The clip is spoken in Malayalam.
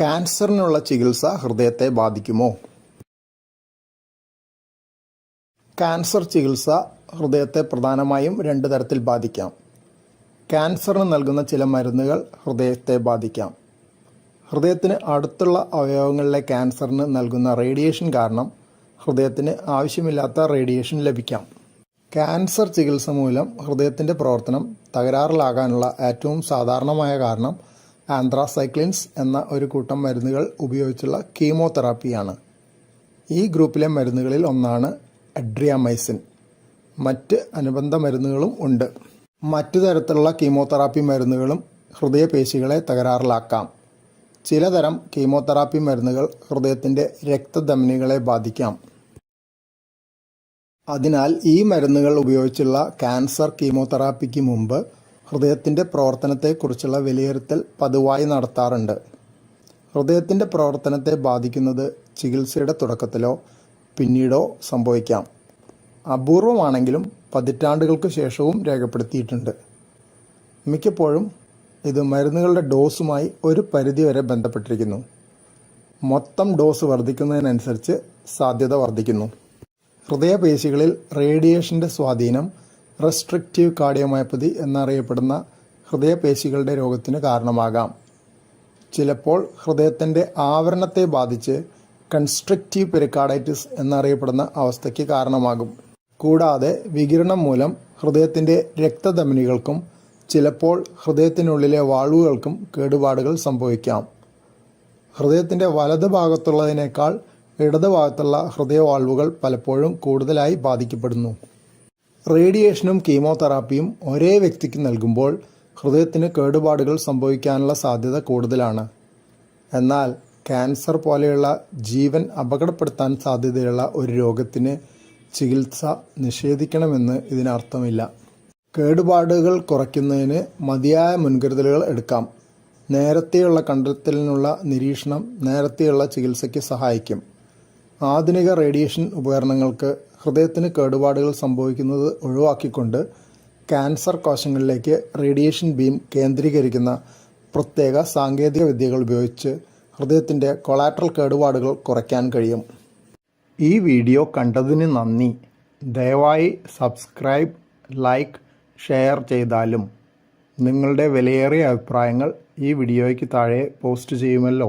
ക്യാൻസറിനുള്ള ചികിത്സ ഹൃദയത്തെ ബാധിക്കുമോ? ക്യാൻസർ ചികിത്സ ഹൃദയത്തെ പ്രധാനമായും രണ്ട് തരത്തിൽ ബാധിക്കാം. ക്യാൻസറിന് നൽകുന്ന ചില മരുന്നുകൾ ഹൃദയത്തെ ബാധിക്കാം. ഹൃദയത്തിന് അടുത്തുള്ള അവയവങ്ങളിലെ ക്യാൻസറിന് നൽകുന്ന റേഡിയേഷൻ കാരണം ഹൃദയത്തിന് ആവശ്യമില്ലാത്ത റേഡിയേഷൻ ലഭിക്കാം. ക്യാൻസർ ചികിത്സ മൂലം ഹൃദയത്തിന്റെ പ്രവർത്തനം തകരാറിലാകാനുള്ള ഏറ്റവും സാധാരണമായ കാരണം ആന്ത്രാസൈക്ലിൻസ് എന്ന ഒരു കൂട്ടം മരുന്നുകൾ ഉപയോഗിച്ചുള്ള കീമോതെറാപ്പിയാണ്. ഈ ഗ്രൂപ്പിലെ മരുന്നുകളിൽ ഒന്നാണ് അഡ്രിയാമൈസിൻ. മറ്റ് അനുബന്ധ മരുന്നുകളും ഉണ്ട്. മറ്റു തരത്തിലുള്ള കീമോതെറാപ്പി മരുന്നുകളും ഹൃദയപേശികളെ തകരാറിലാക്കാം. ചിലതരം കീമോതെറാപ്പി മരുന്നുകൾ ഹൃദയത്തിന്റെ രക്തധമനികളെ ബാധിക്കാം. അതിനാൽ ഈ മരുന്നുകൾ ഉപയോഗിച്ചുള്ള ക്യാൻസർ കീമോതെറാപ്പിക്ക് മുമ്പ് ഹൃദയത്തിന്റെ പ്രവർത്തനത്തെക്കുറിച്ചുള്ള വിലയിരുത്തൽ പതിവായി നടത്താറുണ്ട്. ഹൃദയത്തിന്റെ പ്രവർത്തനത്തെ ബാധിക്കുന്നത് ചികിത്സയുടെ തുടക്കത്തിലോ പിന്നീടോ സംഭവിക്കാം. അപൂർവമാണെങ്കിലും പതിറ്റാണ്ടുകൾക്ക് ശേഷവും രേഖപ്പെടുത്തിയിട്ടുണ്ട്. മിക്കപ്പോഴും ഇത് മരുന്നുകളുടെ ഡോസുമായി ഒരു പരിധിവരെ ബന്ധപ്പെട്ടിരിക്കുന്നു. മൊത്തം ഡോസ് വർദ്ധിക്കുന്നതിനനുസരിച്ച് സാധ്യത വർദ്ധിക്കുന്നു. ഹൃദയപേശികളിൽ റേഡിയേഷന്റെ സ്വാധീനം റെസ്ട്രിക്റ്റീവ് കാർഡിയോമയോപ്പതി എന്നറിയപ്പെടുന്ന ഹൃദയപേശികളുടെ രോഗത്തിന് കാരണമാകാം. ചിലപ്പോൾ ഹൃദയത്തിന്റെ ആവരണത്തെ ബാധിച്ച് കൺസ്ട്രക്റ്റീവ് പെരിക്കാർഡൈറ്റിസ് എന്നറിയപ്പെടുന്ന അവസ്ഥയ്ക്ക് കാരണമാകും. കൂടാതെ വികിരണം മൂലം ഹൃദയത്തിന്റെ രക്തധമനികൾക്കും ചിലപ്പോൾ ഹൃദയത്തിനുള്ളിലെ വാൾവുകൾക്കും കേടുപാടുകൾ സംഭവിക്കാം. ഹൃദയത്തിന്റെ വലത് ഭാഗത്തുള്ളതിനേക്കാൾ ഇടത് ഭാഗത്തുള്ള ഹൃദയവാൾവുകൾ പലപ്പോഴും കൂടുതലായി ബാധിക്കപ്പെടുന്നു. റേഡിയേഷനും കീമോതെറാപ്പിയും ഒരേ വ്യക്തിക്ക് നൽകുമ്പോൾ ഹൃദയത്തിന് കേടുപാടുകൾ സംഭവിക്കാനുള്ള സാധ്യത കൂടുതലാണ്. എന്നാൽ ക്യാൻസർ പോലെയുള്ള ജീവൻ അപകടപ്പെടുത്താൻ സാധ്യതയുള്ള ഒരു രോഗത്തിന് ചികിത്സ നിഷേധിക്കണമെന്ന് ഇതിനർത്ഥമില്ല. കേടുപാടുകൾ കുറയ്ക്കുന്നതിന് മതിയായ മുൻകരുതലുകൾ എടുക്കാം. നേരത്തെയുള്ള കണ്ടെത്തലിനുള്ള നിരീക്ഷണം നേരത്തെയുള്ള ചികിത്സയ്ക്ക് സഹായിക്കും. ആധുനിക റേഡിയേഷൻ ഉപകരണങ്ങൾക്ക് ഹൃദയത്തിന് കേടുപാടുകൾ സംഭവിക്കുന്നത് ഒഴിവാക്കിക്കൊണ്ട് ക്യാൻസർ കോശങ്ങളിലേക്ക് റേഡിയേഷൻ ബീം കേന്ദ്രീകരിക്കുന്ന പ്രത്യേക സാങ്കേതിക വിദ്യകൾ ഉപയോഗിച്ച് ഹൃദയത്തിന്റെ കൊളാട്രൽ കേടുപാടുകൾ കുറയ്ക്കാൻ കഴിയും. ഈ വീഡിയോ കണ്ടതിന് നന്ദി. ദയവായി സബ്സ്ക്രൈബ് ലൈക്ക് ഷെയർ ചെയ്താലും നിങ്ങളുടെ വിലയേറിയ അഭിപ്രായങ്ങൾ ഈ വീഡിയോയ്ക്ക് താഴെ പോസ്റ്റ് ചെയ്യുമല്ലോ.